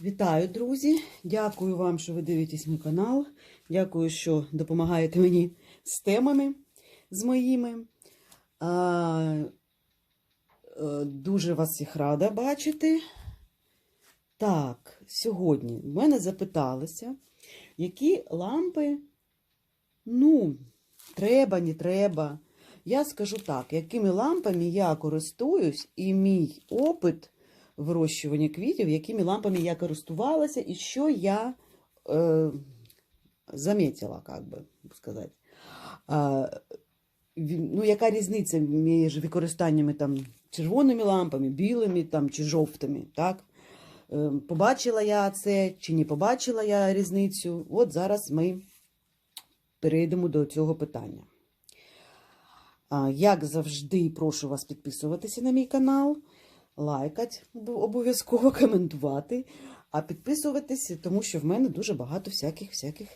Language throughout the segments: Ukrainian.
Вітаю, друзі! Дякую вам, що ви дивитесь мій канал. Дякую, що допомагаєте мені з темами з моїми. А, е, дуже вас всіх рада бачити. Так, сьогодні в мене запиталися, які лампи, ну, треба, не треба. Я скажу так, якими лампами я користуюсь, і мій опит вирощування квітів, якими лампами я користувалася, і що я е, заметила, как би сказати. Ві- ну, яка різниця між використаннями там, червоними лампами, білими там, чи жовтими, так? Е, Побачила я це чи не побачила я різницю. От зараз ми перейдемо до цього питання. Як завжди, прошу вас підписуватися на мій канал, лайкати обов'язково, коментувати, а підписуватися, тому що в мене дуже багато всяких всяких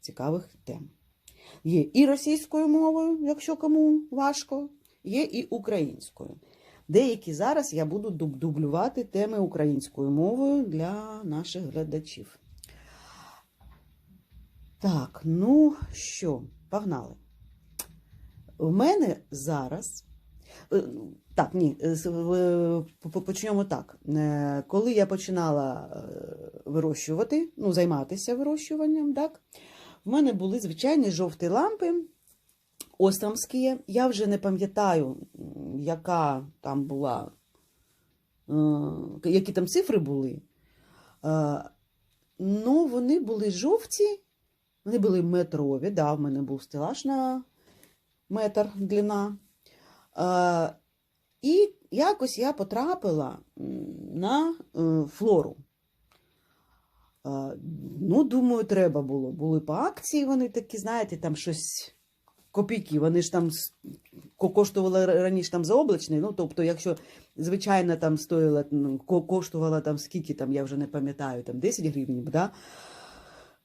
цікавих тем. Є і російською мовою, якщо кому важко, є і українською. Деякі зараз я буду дублювати теми українською мовою для наших глядачів. Так, ну що, погнали. У мене зараз. Е, Так, ні, е, по- почнемо так. Е, Коли я починала е, вирощувати, ну, займатися вирощуванням, так, в мене були звичайні жовті лампи остромські. Я вже не пам'ятаю, яка там була, е, які там цифри були. Е, Ну, вони були жовті, вони були метрові, да, в мене був стелаж на метр длина. Е, і якось я потрапила на е, флору. Е, ну, думаю, треба було. Були по акції, вони такі, знаєте, там щось копійки. Вони ж там коштували раніше там заоблачний. Ну, тобто, якщо звичайно там стоїла, коштувала там скільки там, я вже не пам'ятаю, там 10 гривень, да?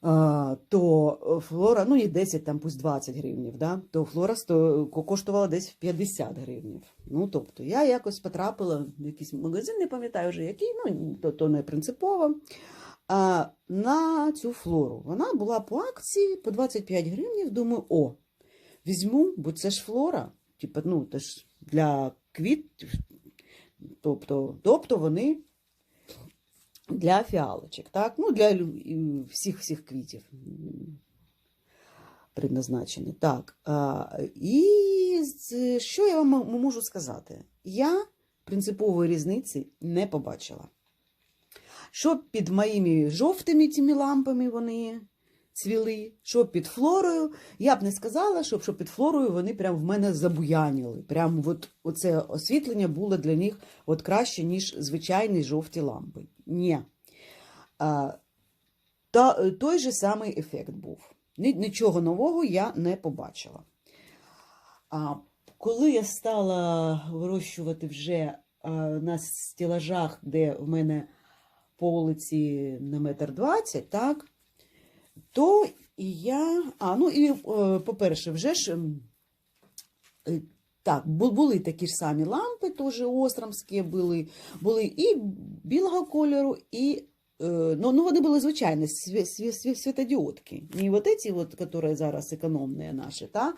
То флора, ну і 10, там пусть 20 гривнів, да? то флора коштувала десь 50 гривнів. Ну, тобто, я якось потрапила в якийсь магазин, не пам'ятаю вже який, ну, то, то не принципово. А, на цю флору. Вона була по акції по 25 гривнів. Думаю, о, візьму, бо це ж флора. Типа, ну, це ж для квітів. Тобто, тобто вони для фіалочок, так? Ну, для всіх всіх квітів предназначені. Так. І що я вам можу сказати? Я принципової різниці не побачила. Що під моїми жовтими цими лампами вони цвіли, що під флорою. Я б не сказала, щоб, що під флорою вони прям в мене забуяніли. Прям от, оце освітлення було для них от краще, ніж звичайні жовті лампи. Ні. А, та, той же самий ефект був. Нічого нового я не побачила. А коли я стала вирощувати вже а, на стелажах, де в мене полиці на метр двадцять, так, то і я. А, ну і, е, по-перше, вже ж. ем, е, Так, були такі ж самі лампи, теж остромські були, були і білого кольору, і е, ну, ну вони були сві- світодіодки. Не вот эти, вот, які зараз економні наші, та,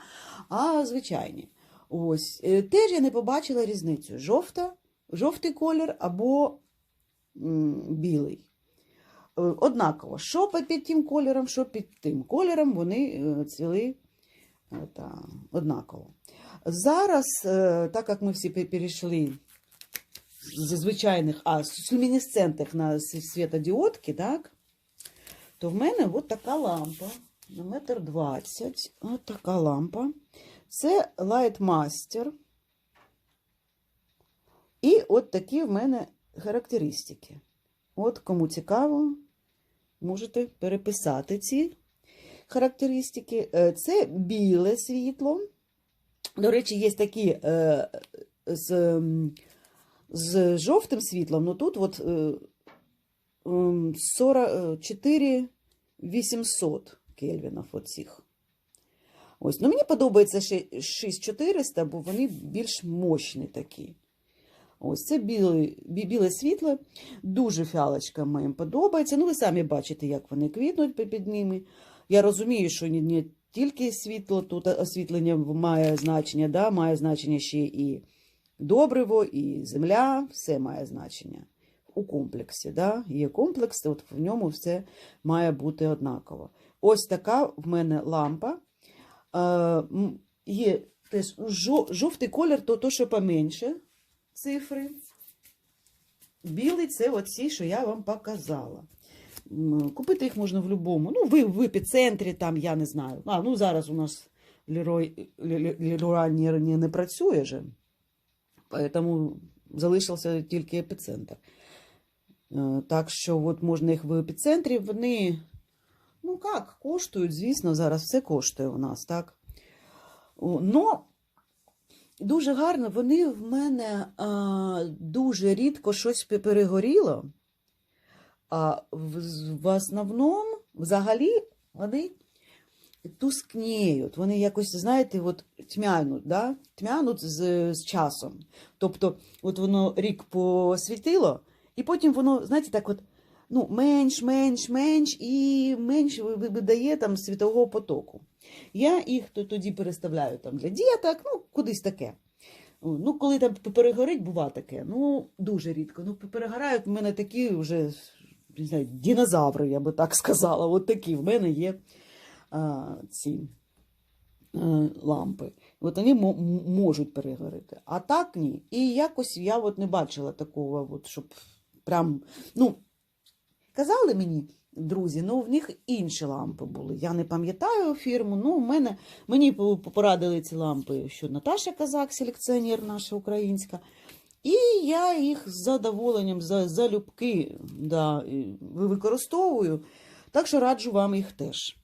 а звичайні. Ось. Теж я не побачила різницю. Жовта, жовтий колір або білий. Е, Однаково, що під тим кольором, що під тим кольором, вони е, цвіли е, та, однаково. Зараз, так як ми всі перейшли зі звичайних, а з люмінесцентних на світодіодки, так, то в мене от така лампа на метр двадцять. От така лампа. Це Lightmaster. І от такі в мене характеристики. От кому цікаво, можете переписати ці характеристики. Е, Це біле світло. До речі, є такі е, з, з жовтим світлом, ну тут от е, 44 800 кельвінів оцих. Ось, ну мені подобається ще 6400, бо вони більш мощні такі. Ось це біле, біле світло, дуже фіалочка моїм подобається. Ну, ви самі бачите, як вони квітнуть під ними. Я розумію, що не, тільки світло, тут освітлення має значення, да, має значення ще і добриво, і земля, все має значення у комплексі. Да? Є комплекс, от в ньому все має бути однаково. Ось така в мене лампа. Е, є теж жо- жовтий колір, то, то що поменше цифри. Білий це оці, що я вам показала. Купити їх можна в будь-якому. Ну, в епіцентрі, там, я не знаю. А, ну зараз у нас Лерой, Леруа не, не, працює же. Поэтому залишився тільки епіцентр. Е, Так що от можна їх в епіцентрі. Вони, ну як, коштують, звісно, зараз все коштує у нас, так? Но дуже гарно, вони в мене а, дуже рідко щось перегоріло. А в, в основному, взагалі, вони тускніють. Вони якось, знаєте, от тьмянуть, да? тьмянуть з, з часом. Тобто, от воно рік посвітило, і потім воно, знаєте, так от, ну, менш, менш, менш і менш ви- ви- видає там світового потоку. Я їх тоді переставляю там для діток, ну, кудись таке. Ну, коли там перегорить, бува таке. Ну, дуже рідко. Ну, перегорають в мене такі вже не знаю, динозаври, я би так сказала. От такі в мене є а, ці а, лампи. От вони можуть перегоріти. А так ні. І якось я от не бачила такого, от, щоб прям. Ну, казали мені. Друзі, ну в них інші лампи були. Я не пам'ятаю фірму. Ну, в мене мені порадили ці лампи, що Наташа Казак, селекціонер наша українська. І я їх з задоволенням за, залюбки да, використовую. Так що раджу вам їх теж.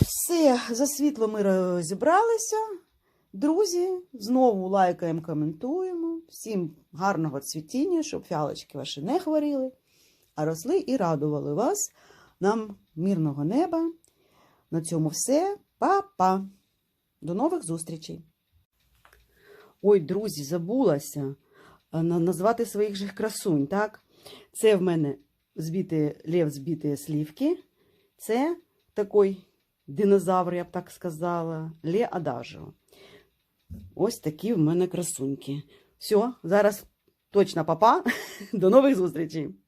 Все, за світло ми розібралися. Друзі, знову лайкаємо, коментуємо. Всім гарного цвітіння, щоб фіалочки ваші не хворіли, а росли і радували вас. Нам мирного неба. На цьому все. Па-па. До нових зустрічей. Ой, друзі, забулася назвати своїх же красунь, так? Це в мене збіті, лев збіті слівки. Це такий динозавр, я б так сказала, Ле Адажо. Ось такі в мене красуньки. Все, зараз точно папа. До нових зустрічей!